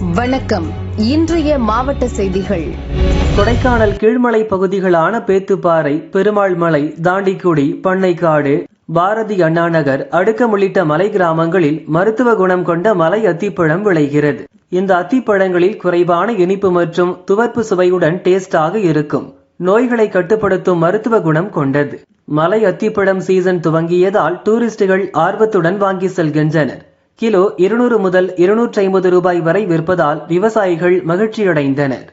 வணக்கம். இன்றைய மாவட்ட செய்திகள். கொடைக்கானல் கீழ்மலை பகுதிகளான பேத்துப்பாறை பெருமாள் மலை தாண்டிக்குடி பண்ணைக்காடு பாரதி அண்ணா நகர் அடுக்கம் உள்ளிட்ட மலை கிராமங்களில் மருத்துவ குணம் கொண்ட மலை அத்திப்பழம் விளைகிறது. இந்த அத்திப்பழங்களில் குறைவான இனிப்பு மற்றும் துவர்ப்பு சுவையுடன் டேஸ்டாக இருக்கும். நோய்களை கட்டுப்படுத்தும் மருத்துவ குணம் கொண்டது. மலை அத்திப்பழம் சீசன் துவங்கியதால் டூரிஸ்டுகள் ஆர்வத்துடன் வாங்கி செல்கின்றனர். கிலோ இருநூறு முதல் இருநூற்றி ஐம்பது ரூபாய் வரை விற்பதால் விவசாயிகள் மகிழ்ச்சியடைந்தனர்.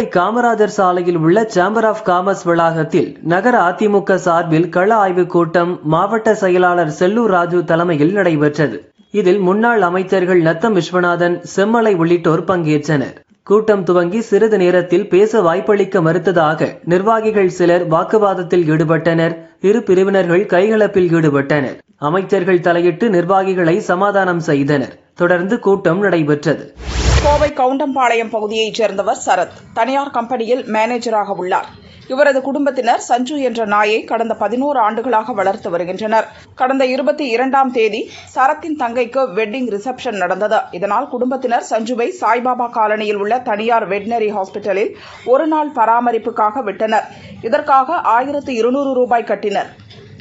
மதுரை காமராஜர் சாலையில் உள்ள சேம்பர் ஆஃப் காமர்ஸ் வளாகத்தில் நகர அதிமுக சார்பில் கள ஆய்வுக் கூட்டம் மாவட்ட செயலாளர் செல்லூர் ராஜு தலைமையில் நடைபெற்றது. இதில் முன்னாள் அமைச்சர்கள் நத்தம் விஸ்வநாதன் செம்மலை உள்ளிட்டோர் பங்கேற்றனர். கூட்டம் துவங்கி சிறிது நேரத்தில் பேச வாய்ப்பளிக்க மறுத்ததாக நிர்வாகிகள் சிலர் வாக்குவாதத்தில் ஈடுபட்டனர். இரு பிரிவினர்கள் கைகலப்பில் ஈடுபட்டனர். அமைச்சர்கள் தலையிட்டு நிர்வாகிகளை சமாதானம் செய்தனர். தொடர்ந்து கூட்டம் நடைபெற்றது. கோவை கவுண்டம்பாளையம் பகுதியைச் சேர்ந்தவர் சரத். தனியார் கம்பெனியில் மேனேஜராக உள்ளார். இவரது குடும்பத்தினர் சஞ்சு என்ற நாயை கடந்த பதினோரு ஆண்டுகளாக வளர்த்து வருகின்றனர். கடந்த இருபத்தி இரண்டாம் தேதி சரத்தின் தங்கைக்கு வெட்டிங் ரிசப்ஷன் நடந்தது. இதனால் குடும்பத்தினர் சஞ்சுவை சாய்பாபா காலனியில் உள்ள தனியார் வெட்டினரி ஹாஸ்பிட்டலில் ஒரு நாள் பராமரிப்புக்காக விட்டனர். இதற்காக ஆயிரத்து இருநூறு ரூபாய் கட்டினர்.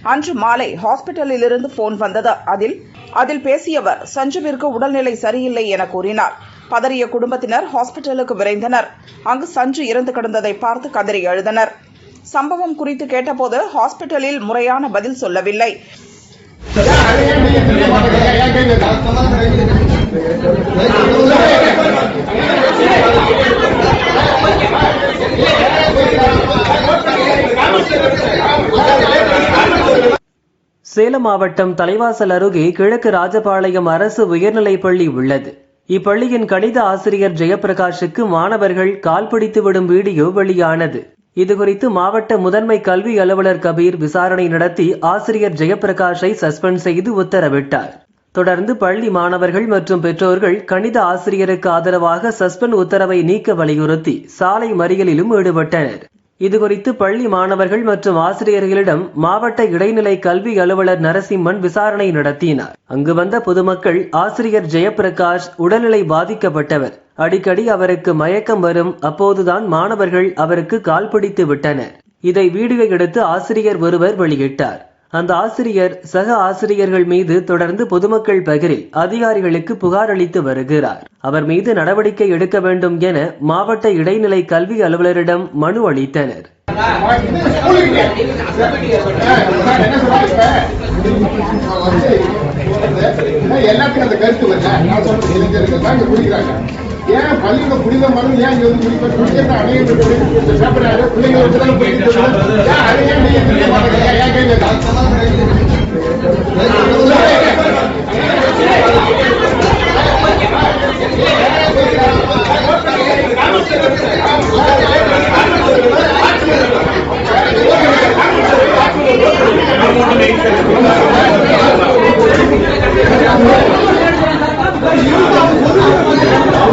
அன்று மாலை ஹாஸ்பிட்டலில் இருந்து போன் வந்தது. அதில் அதில் பேசியவர் சஞ்சுவிற்கு உடல்நிலை சரியில்லை என கூறினார். பதறிய குடும்பத்தினர் ஹாஸ்பிட்டலுக்கு விரைந்தனர். அங்கு சஞ்சு இறந்து கிடந்ததை பார்த்து கதறி எழுதனர் சம்பவம் குறித்து கேட்டபோது ஹாஸ்பிட்டலில் முறையான பதில் சொல்லவில்லை. சேலம் மாவட்டம் தலைவாசல் அருகே கிழக்கு ராஜபாளையம் அரசு உயர்நிலைப் பள்ளி உள்ளது. இப்பள்ளியின் கணித ஆசிரியர் ஜெயபிரகாஷுக்கு மாணவர்கள் கால் பிடித்து விடும் வீடியோ வெளியானது. இதுகுறித்து மாவட்ட முதன்மை கல்வி அலுவலர் கபீர் விசாரணை நடத்தி ஆசிரியர் ஜெயபிரகாஷை சஸ்பெண்ட் செய்து உத்தரவிட்டார். தொடர்ந்து பள்ளி மாணவர்கள் மற்றும் பெற்றோர்கள் கணித ஆசிரியருக்கு ஆதரவாக சஸ்பெண்ட் உத்தரவை நீக்க வலியுறுத்தி சாலை மறியலிலும் ஈடுபட்டனர். இதுகுறித்து பள்ளி மாணவர்கள் மற்றும் ஆசிரியர்களிடம் மாவட்ட இடைநிலை கல்வி அலுவலர் நரசிம்மன் விசாரணை நடத்தினார். அங்கு வந்த பொதுமக்கள் ஆசிரியர் ஜெயபிரகாஷ் உடல்நிலை பாதிக்கப்பட்டவர். அடிக்கடி அவருக்கு மயக்கம் வரும். அப்போதுதான் மாணவர்கள் அவருக்கு கால் பிடித்து விட்டனர். இதை வீடியோ எடுத்து ஆசிரியர் ஒருவர் வெளியிட்டார். அந்த ஆசிரியர் சக ஆசிரியர்கள் மீது தொடர்ந்து பொதுமக்கள் பகிரில் அதிகாரிகளுக்கு புகார் அளித்து வருகிறார். அவர் மீது நடவடிக்கை எடுக்க வேண்டும் என மாவட்ட இடைநிலை கல்வி அலுவலரிடம் மனு அளித்தனர். எல்லாத்துக்கும் அந்த கருத்து வரல நான் இளைஞர்கள் தான் இங்க குடிக்கிறாங்க ஏன் பள்ளியில புனித மனம் ஏன் இங்க வந்து குடிக்கிறது சாப்பிடாரு பிள்ளைங்க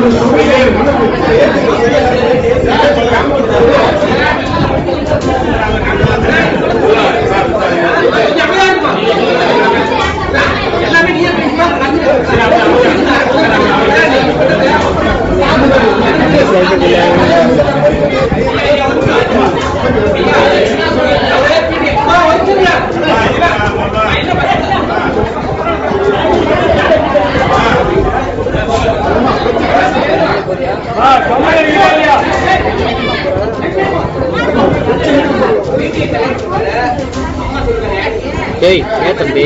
ஏன் அதையே டேய் ஏ தம்பி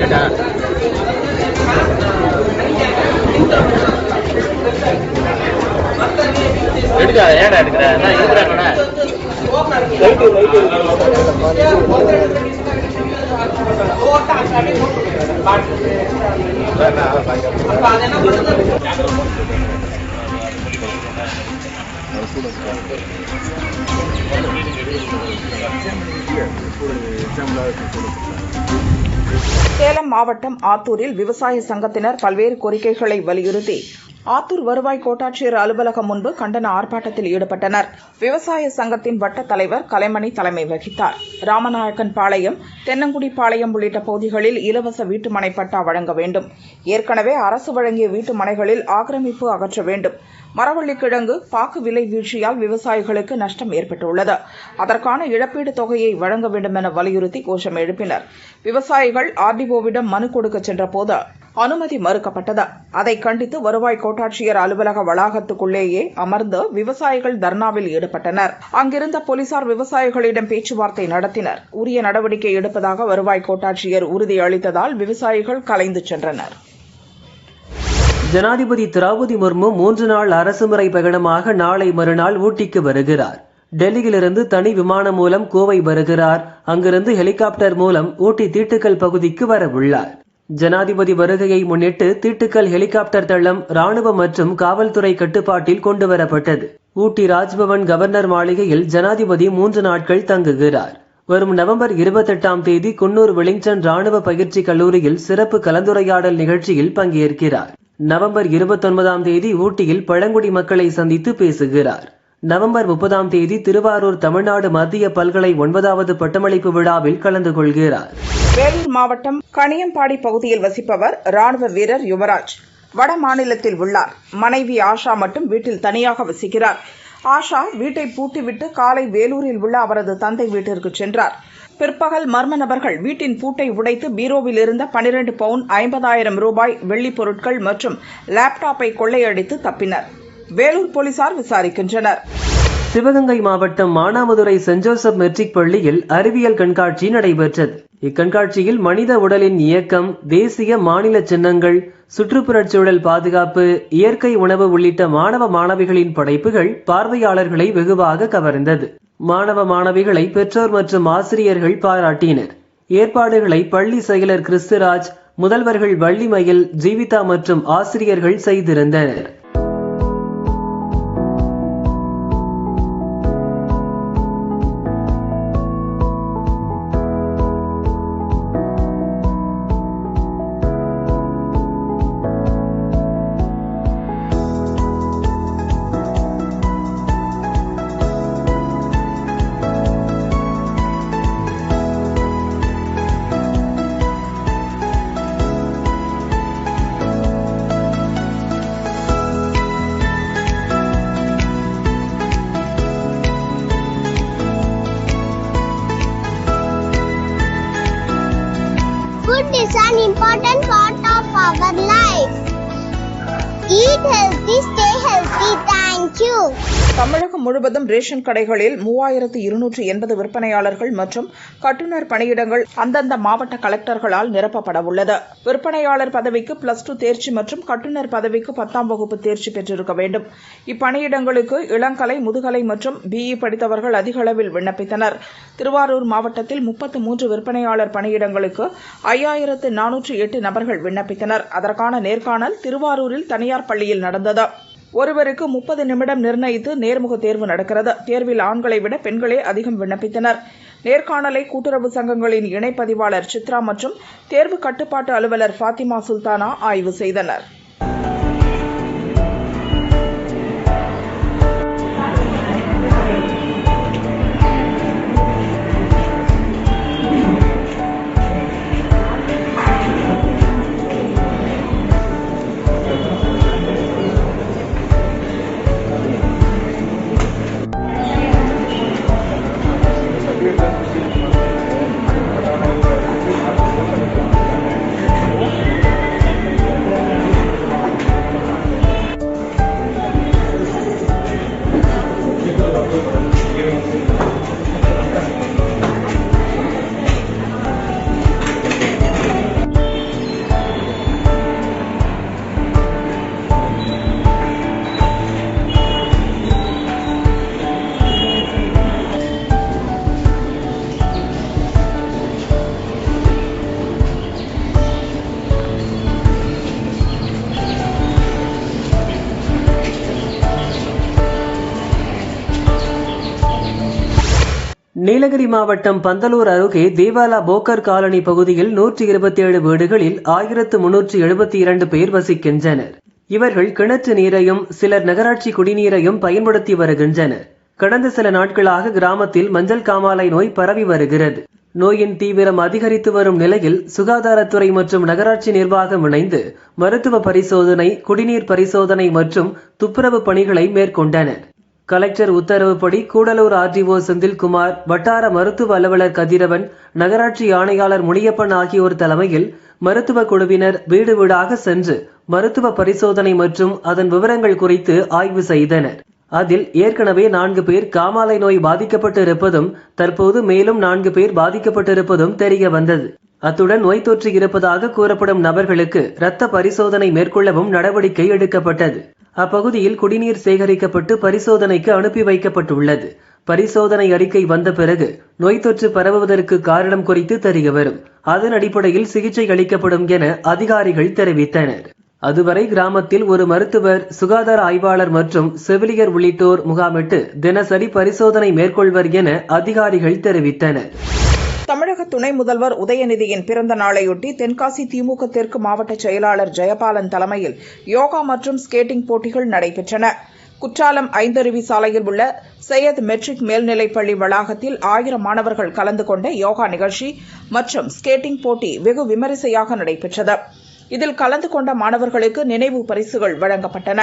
ஏடா எடுக்கா ஏடா எடுக்கிற என்ன இருக்கிறாங்கண்ணா கூட சேலம் மாவட்டம் ஆத்தூரில் விவசாய சங்கத்தினர் பல்வேறு கோரிக்கைகளை வலியுறுத்தி ஆத்தூர் வருவாய் கோட்டாட்சியர் அலுவலகம் முன்பு கண்டன ஆர்ப்பாட்டத்தில் ஈடுபட்டனர். விவசாய சங்கத்தின் வட்ட தலைவர் கலைமணி தலைமை வகித்தார். ராமநாயக்கன் பாளையம் தென்னங்குடி பாளையம் உள்ளிட்ட பகுதிகளில் இலவச வீட்டுமனை பட்டா வழங்க வேண்டும். ஏற்கனவே அரசு வழங்கிய வீட்டுமனைகளில் ஆக்கிரமிப்பு அகற்ற வேண்டும். மரவள்ளிக்கிழங்கு பாக்கு விலை வீழ்ச்சியால் விவசாயிகளுக்கு நஷ்டம் ஏற்பட்டுள்ளது. அதற்கான இழப்பீடு தொகையை வழங்க வேண்டும் என வலியுறுத்தி கோஷம் எழுப்பினர். விவசாயிகள் ஆர்டிஓவிடம் மனு கொடுக்க சென்றபோது அனுமதி மறுக்கப்பட்டது. அதை கண்டித்து வருவாய் கோட்டாட்சியர் அலுவலக வளாகத்துக்குள்ளேயே அமர்ந்து விவசாயிகள் தர்ணாவில் ஈடுபட்டனர். அங்கிருந்த போலீசார் விவசாயிகளிடம் பேச்சுவார்த்தை நடத்தினர். உரிய நடவடிக்கை எடுப்பதாக வருவாய் கோட்டாட்சியர் உறுதியளித்ததால் விவசாயிகள் கலைந்து சென்றனர். ஜனாதிபதி திரௌபதி முர்மு மூன்று நாள் அரசுமுறை பயணமாக நாளை மறுநாள் ஊட்டிக்கு வருகிறார். டெல்லியிலிருந்து தனி விமானம் மூலம் கோவை வருகிறார். அங்கிருந்து ஹெலிகாப்டர் மூலம் ஊட்டி தீட்டுக்கல் பகுதிக்கு வரவுள்ளார். ஜனாதிபதி வருகையை முன்னிட்டு தீட்டுக்கல் ஹெலிகாப்டர் தளம் ராணுவ மற்றும் காவல்துறை கட்டுப்பாட்டில் கொண்டு வரப்பட்டது ஊட்டி ராஜ்பவன் கவர்னர் மாளிகையில் ஜனாதிபதி மூன்று நாட்கள் தங்குகிறார். வரும் நவம்பர் இருபத்தெட்டாம் தேதி குன்னூர் வெலிங்டன் ராணுவ பயிற்சி கல்லூரியில் சிறப்பு கலந்துரையாடல் நிகழ்ச்சியில் பங்கேற்கிறார். நவம்பர் இருபத்தொன்பதாம் தேதி ஊட்டியில் பழங்குடி மக்களை சந்தித்து பேசுகிறார். நவம்பர் முப்பதாம் தேதி திருவாரூர் தமிழ்நாடு மத்திய பல்கலை ஒன்பதாவது பட்டமளிப்பு விழாவில் கலந்து கொள்கிறார். வேலூர் மாவட்டம் கணியம்பாடி பகுதியில் வசிப்பவர் ராணுவ வீரர் யுவராஜ். வட மாநிலத்தில் உள்ளார். மனைவி ஆஷா மட்டும் வீட்டில் தனியாக வசிக்கிறார். ஆஷா வீட்டை பூட்டிவிட்டு காலை வேலூரில் உள்ள அவரது தந்தை வீட்டிற்கு சென்றார். பிற்பகல் மர்ம நபர்கள் வீட்டின் பூட்டை உடைத்து பீரோவில் இருந்த பனிரெண்டு பவுன் ஐம்பதாயிரம் ரூபாய் வெள்ளிப் பொருட்கள் மற்றும் லேப்டாப்பை கொள்ளையடித்து தப்பினர். வேலூர் போலீசார் விசாரிக்கின்றனர். சிவகங்கை மாவட்டம் மானாமதுரை சென்ட் ஜோசப் மெட்ரிக் பள்ளியில் அறிவியல் கண்காட்சி நடைபெற்றது. இக்கண்காட்சியில் மனித உடலின் இயக்கம் தேசிய மாநில சின்னங்கள் சுற்றுப்புறச் சூழல் பாதுகாப்பு இயற்கை உணவு உள்ளிட்ட மாணவ மாணவிகளின் படைப்புகள் பார்வையாளர்களை வெகுவாக கவர்ந்தது. மாணவ மாணவிகளை பெற்றோர் மற்றும் ஆசிரியர்கள் பாராட்டினர். ஏற்பாடுகளை பள்ளி செயலர் கிறிஸ்துராஜ் முதல்வர்கள் வள்ளிமயில் ஜீவிதா மற்றும் ஆசிரியர்கள் செய்திருந்தனர். முழுவதும் ரேஷன் கடைகளில் மூவாயிரத்து இருநூற்று எண்பது விற்பனையாளர்கள் மற்றும் கட்டுநர் பணியிடங்கள் அந்தந்த மாவட்ட கலெக்டர்களால் நிரப்பப்பட உள்ளது விற்பனையாளர் பதவிக்கு பிளஸ் டூ தேர்ச்சி மற்றும் கட்டுநர் பதவிக்கு பத்தாம் வகுப்பு தேர்ச்சி பெற்றிருக்க வேண்டும். இப்பணியிடங்களுக்கு இளங்கலை முதுகலை மற்றும் பிஇ படித்தவர்கள் அதிக அளவில் விண்ணப்பித்தனர். திருவாரூர் மாவட்டத்தில் முப்பத்து மூன்று விற்பனையாளர் பணியிடங்களுக்கு ஐயாயிரத்து நானூற்று எட்டு நபர்கள் விண்ணப்பித்தனர். அதற்கான நேர்காணல் திருவாரூரில் தனியார் பள்ளியில் நடந்தது. ஒருவருக்கு முப்பது நிமிடம் நிர்ணயித்து நேர்முக தேர்வு நடக்கிறது. தேர்வில் ஆண்களை விட பெண்களே அதிகம் விண்ணப்பித்தனர். நேர்காணலை கூட்டுறவு சங்கங்களின் இணைப்பதிவாளர் சித்ரா மற்றும் தேர்வு கட்டுப்பாட்டு அலுவலர் ஃபாத்திமா சுல்தானா ஆய்வு செய்தனர். நீலகிரி மாவட்டம் பந்தலூர் அருகே தேவாலா போக்கர் காலனி பகுதியில் நூற்றி இருபத்தி ஏழு வீடுகளில் ஆயிரத்து முன்னூற்றி எழுபத்தி இரண்டு பேர் வசிக்கின்றனர். இவர்கள் கிணற்று நீரையும் சிலர் நகராட்சி குடிநீரையும் பயன்படுத்தி வருகின்றனர். கடந்த சில நாட்களாக கிராமத்தில் மஞ்சள் காமாலை நோய் பரவி வருகிறது. நோயின் தீவிரம் அதிகரித்து வரும் நிலையில் சுகாதாரத்துறை மற்றும் நகராட்சி நிர்வாகம் இணைந்து மருத்துவ பரிசோதனை குடிநீர் பரிசோதனை மற்றும் துப்புரவு பணிகளை மேற்கொண்டனர். கலெக்டர் உத்தரவுப்படி கூடலூர் ஆர்டிஓ செந்தில்குமார் வட்டார மருத்துவ அலுவலர் கதிரவன் நகராட்சி ஆணையாளர் முனியப்பன் ஆகியோர் தலைமையில் மருத்துவ குழுவினர் வீடு வீடாக சென்று மருத்துவ பரிசோதனை மற்றும் அதன் விவரங்கள் குறித்து ஆய்வு செய்தனர். அதில் ஏற்கனவே நான்கு பேர் காமாலை நோய் பாதிக்கப்பட்டு இருப்பதும் தற்போது மேலும் நான்கு பேர் பாதிக்கப்பட்டிருப்பதும் தெரிய வந்தது. அத்துடன் நோய் தொற்று இருப்பதாக கூறப்படும் நபர்களுக்கு இரத்த பரிசோதனை மேற்கொள்ளவும் நடவடிக்கை எடுக்கப்பட்டது. அப்பகுதியில் குடிநீர் சேகரிக்கப்பட்டு பரிசோதனைக்கு அனுப்பி வைக்கப்பட்டுள்ளது. பரிசோதனை அறிக்கை வந்த பிறகு நோய் தொற்று பரவுவதற்கு காரணம் குறித்து தெரிய வரும். அதன் அடிப்படையில் சிகிச்சை அளிக்கப்படும் என அதிகாரிகள் தெரிவித்தனர். அதுவரை கிராமத்தில் ஒரு மருத்துவர் சுகாதார ஆய்வாளர் மற்றும் செவிலியர் உள்ளிட்டோர் முகாமிட்டு தினசரி பரிசோதனை மேற்கொள்வர் என அதிகாரிகள் தெரிவித்தனர். தமிழக துணை முதல்வர் உதயநிதியின் பிறந்த நாளையொட்டி தென்காசி திமுக தெற்கு மாவட்ட செயலாளர் ஜெயபாலன் தலைமையில் யோகா மற்றும் ஸ்கேட்டிங் போட்டிகள் நடைபெற்றன. குற்றாலம் ஐந்தருவி சாலையில் உள்ள சையத் மெட்ரிக் மேல்நிலைப்பள்ளி வளாகத்தில் ஆயிரம் மாணவர்கள் கலந்து கொண்ட யோகா நிகழ்ச்சி மற்றும் ஸ்கேட்டிங் போட்டி வெகு விமரிசையாக நடைபெற்றது. இதில் கலந்து கொண்ட மாணவர்களுக்கு நினைவு பரிசுகள் வழங்கப்பட்டன.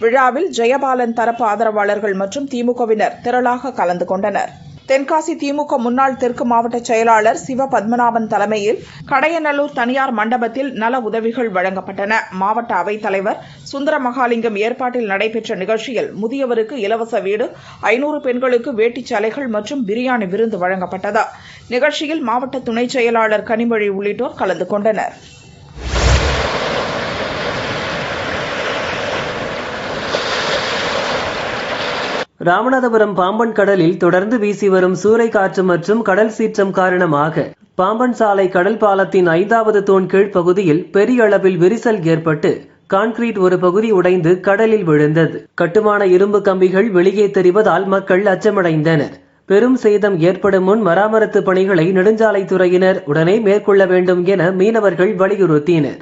விழாவில் ஜெயபாலன் தரப்பு ஆதரவாளர்கள் மற்றும் திமுகவினர் திரளாக கலந்து கொண்டனர். தென்காசி திமுக முன்னாள் தெற்கு மாவட்ட செயலாளர் சிவ பத்மநாபன் தலைமையில் கடையநல்லூர் தனியார் மண்டபத்தில் நல உதவிகள் வழங்கப்பட்டன. மாவட்ட அவைத் தலைவர் சுந்தர மகாலிங்கம் ஏற்பாட்டில் நடைபெற்ற நிகழ்ச்சியில் முதியவருக்கு இலவச வீடு ஐநூறு பெண்களுக்கு வேட்டிச் சலைகள் மற்றும் பிரியாணி விருந்து வழங்கப்பட்டது. நிகழ்ச்சியில் மாவட்ட துணை செயலாளர் கனிமொழி உள்ளிட்டோர் கலந்து கொண்டனர். ராமநாதபுரம் பாம்பன் கடலில் தொடர்ந்து வீசி வரும் சூறைக்காற்று மற்றும் கடல் சீற்றம் காரணமாக பாம்பன் சாலை கடல் பாலத்தின் ஐந்தாவது தூண் கீழ் பகுதியில் பெரிய அளவில் விரிசல் ஏற்பட்டு கான்கிரீட் ஒரு பகுதி உடைந்து கடலில் விழுந்தது. கட்டுமான இரும்பு கம்பிகள் வெளியே தெரிவதால் மக்கள் அச்சமடைந்தனர். பெரும் சேதம் ஏற்படும் முன் மராமரத்து பணிகளை நெடுஞ்சாலைத்துறையினர் உடனே மேற்கொள்ள வேண்டும் என மீனவர்கள் வலியுறுத்தினர்.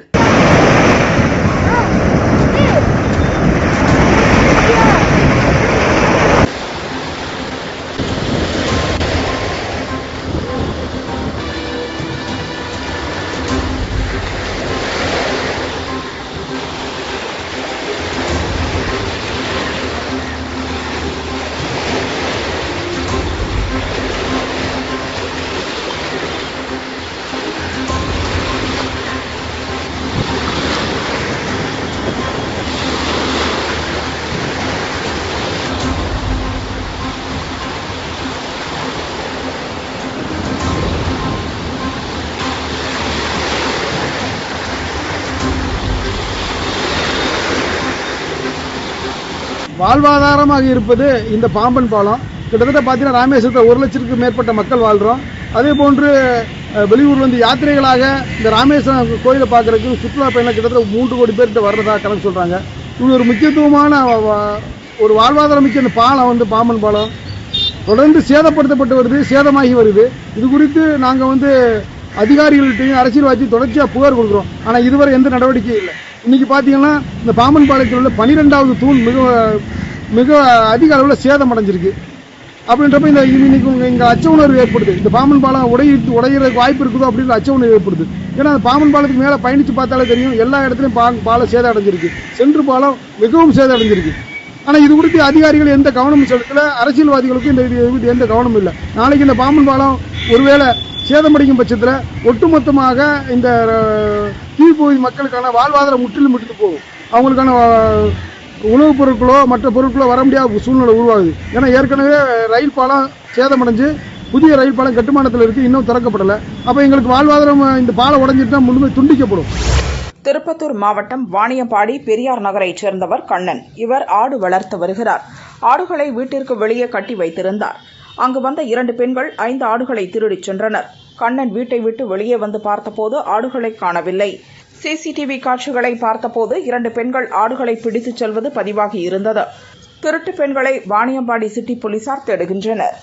வாழ்வாதாரமாக இருப்பது இந்த பாம்பன் பாலம். கிட்டத்தட்ட பார்த்தீங்கன்னா ராமேஸ்வரத்தில் ஒரு லட்சத்துக்கு மேற்பட்ட மக்கள் வாழ்கிறோம் அதே போன்று வெளியூர் வந்து யாத்திரைகளாக இந்த ராமேஸ்வரம் கோயிலை பார்க்குறதுக்கு சுற்றுலா பயணிகள் கிட்டத்தட்ட மூன்று கோடி பேர்கிட்ட வர்றதா கணக்கு சொல்கிறாங்க இது ஒரு முக்கியத்துவமான ஒரு வாழ்வாதாரம் மிக்க இந்த பாலம் வந்து பாம்பன் பாலம். தொடர்ந்து சேதப்படுத்தப்பட்டு வருது சேதமாகி வருது. இது குறித்து நாங்கள் வந்து அதிகாரிகள்கிட்டையும் அரசியல்வாதியும் தொடர்ச்சியாக புகார் கொடுக்குறோம். ஆனால் இதுவரை எந்த நடவடிக்கையும் இல்லை. இன்னைக்கு பார்த்தீங்கன்னா இந்த பாம்பன் பாலத்தில் உள்ள பனிரெண்டாவது தூண் மிக மிக அதிக அளவில் சேதம் அடைஞ்சிருக்கு. அப்படின்றப்ப இந்த இன்னைக்கு இங்கே அச்ச உணர்வு ஏற்படுது. இந்த பாம்பன் பாலம் உடையிட்டு உடையிறதுக்கு வாய்ப்பு இருக்குதோ அப்படின்ற அச்ச உணர்வு ஏற்படுது. ஏன்னா அந்த பாம்பன் பாலத்துக்கு மேலே பயணித்து பார்த்தாலே தெரியும் எல்லா இடத்துலையும் பா பாலம் சேதம் அடைஞ்சிருக்கு. சென்று பாலம் மிகவும் சேதம் அடைஞ்சிருக்கு. ஆனால் இது குறித்து அதிகாரிகள் எந்த கவனமும் செலுத்தல. அரசியல்வாதிகளுக்கும் இந்த இது எந்த கவனமும் இல்லை. நாளைக்கு இந்த பாம்பன் பாலம் ஒருவேளை சேதமடைக்கும் பட்சத்தில் ஒட்டுமொத்தமாக இந்த அஹ், மக்களுக்கான வாழ்வாதாரம் முற்றிலும் விட்டு போகும். அவங்களுக்கான உணவுப் பொருட்களோ மற்ற பொருட்களோ வர முடியாத சூழ்நிலை உருவாகுது. ஏன்னா ஏற்கனவே ரயில் பாலம் சேதமடைஞ்சு புதிய ரயில் பாலம் கட்டுமானத்தில் இருக்கு இன்னும் திறக்கப்படலை. அப்போ எங்களுக்கு வாழ்வாதாரம் இந்த பாலம் உடஞ்சிட்டா முழுமை துண்டிக்கப்படும். திருப்பத்தூர் மாவட்டம் வாணியம்பாடி பெரியார் நகரைச் சேர்ந்தவர் கண்ணன். இவர் ஆடு வளர்த்து வருகிறார். ஆடுகளை வீட்டிற்கு வெளியே கட்டி வைத்திருந்தார். அங்கு வந்த இரண்டு பெண்கள் ஐந்து ஆடுகளை திருடிச் சென்றனர். கண்ணன் வீட்டை விட்டு வெளியே வந்து பார்த்தபோது ஆடுகளை காணவில்லை. சிசிடிவி காட்சிகளை பார்த்தபோது இரண்டு பெண்கள் ஆடுகளை பிடித்துச் செல்வது பதிவாகி இருந்தது. திருட்டு பெண்களை வாணியம்பாடி சிட்டி போலீசார் தேடுகின்றனர்.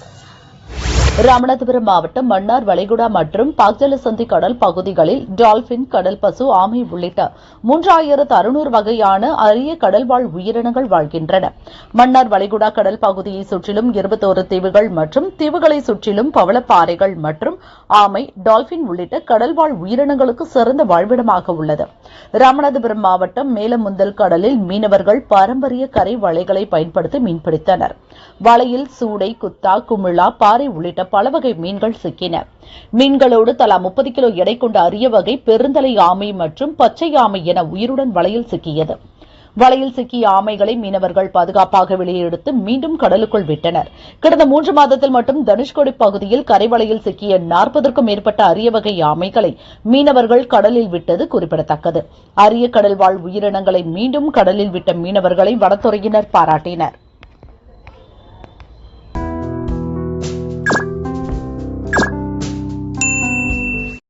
ராமநாதபுரம் மாவட்டம் மன்னார் வளைகுடா மற்றும் பாக்ஜலசந்தி கடல் பகுதிகளில் டால்பின் கடல் பசு ஆமை உள்ளிட்ட மூன்றாயிரத்து அறுநூறு வகையான அரிய கடல்வாழ் உயிரினங்கள் வாழ்கின்றன. மன்னார் வளைகுடா கடல் பகுதியை சுற்றிலும் இருபத்தோரு தீவுகள் மற்றும் தீவுகளை சுற்றிலும் பவளப்பாறைகள் மற்றும் ஆமை டால்பின் உள்ளிட்ட கடல்வாழ் உயிரினங்களுக்கு சிறந்த வாழ்விடமாக உள்ளது. ராமநாதபுரம் மாவட்டம் மேலமுந்தல் கடலில் மீனவர்கள் பாரம்பரிய கரை வலைகளை பயன்படுத்தி மீன்பிடித்தனர். வலையில் சூடை குத்தா குமிழா பாறை உள்ளிட்ட பல வகை மீன்கள் சிக்கின. மீன்களோடு தலா முப்பது கிலோ எடை கொண்ட அரிய வகை பெருந்தலை ஆமை மற்றும் பச்சை ஆமை என உயிருடன் வலையில் சிக்கியது. வலையில் சிக்கிய ஆமைகளை மீனவர்கள் பாதுகாப்பாக வெளியெடுத்து மீண்டும் கடலுக்குள் விட்டனர். கடந்த மூன்று மாதத்தில் மட்டும் தனுஷ்கோடி பகுதியில் கரைவலையில் சிக்கிய நாற்பதற்கும் மேற்பட்ட அரிய வகை ஆமைகளை மீனவர்கள் கடலில் விட்டது குறிப்பிடத்தக்கது. அரிய கடல் வாழ் உயிரினங்களை மீண்டும் கடலில் விட்ட மீனவர்களை வனத்துறையினர் பாராட்டினர்.